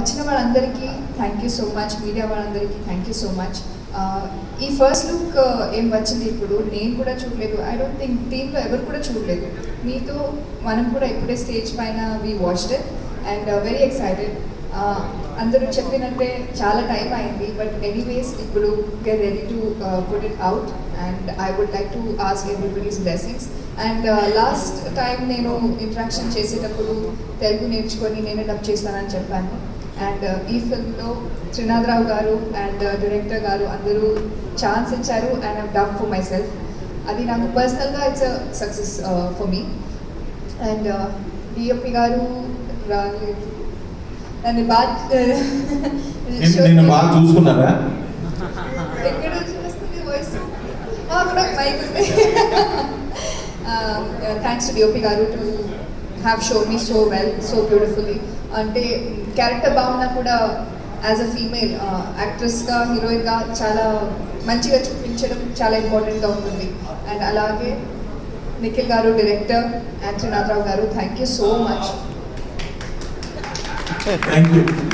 వచ్చిన వాళ్ళందరికీ thank you so much media వాళ్ళందరికీ థ్యాంక్ యూ సో మచ్ ఈ ఫస్ట్ లుక్ ఏం వచ్చింది ఇప్పుడు? నేను కూడా చూడలేదు. ఐ డోంట్ థింక్ టీంలో ఎవరు కూడా చూడలేదు. మీతో మనం కూడా ఇప్పుడే స్టేజ్ పైన we watched and very excited అందరూ చెప్పినట్టే చాలా టైం అయింది. బట్ ఎనీవేస్ ఇప్పుడు get ready to put it out and I would like to ask everybody's blessings and last time నేను ఇంట్రాక్షన్ చేసేటప్పుడు తెలుగు నేర్చుకొని నేనే డబ్ చేస్తానని చెప్పాను. అండ్ ఈ ఫిల్మ్లో త్రినాథరావు గారు అండ్ డైరెక్టర్ గారు అందరూ ఛాన్స్ ఇచ్చారు and I dub for myself అది నాకు పర్సనల్గా it's a success for me and DOP గారు రాలేదు. నన్ను బాగా నిన్ను- బాగా చూసుకున్నారా? ఎక్కడ వస్తుంది వాయిస్ మైక్ ఉంది. థ్యాంక్స్ టు డిఓపి గారు to have show me so well so beautifully అంటే క్యారెక్టర్ బాగున్నా కూడా యాజ్ అ ఫీమేల్ యాక్ట్రెస్గా హీరోయిన్గా చాలా మంచిగా చూపించడం చాలా ఇంపార్టెంట్గా ఉంటుంది. అండ్ అలాగే నిఖిల్ గారు డైరెక్టర్ యాక్టర్ నాథరావు గారు thank you so much thank you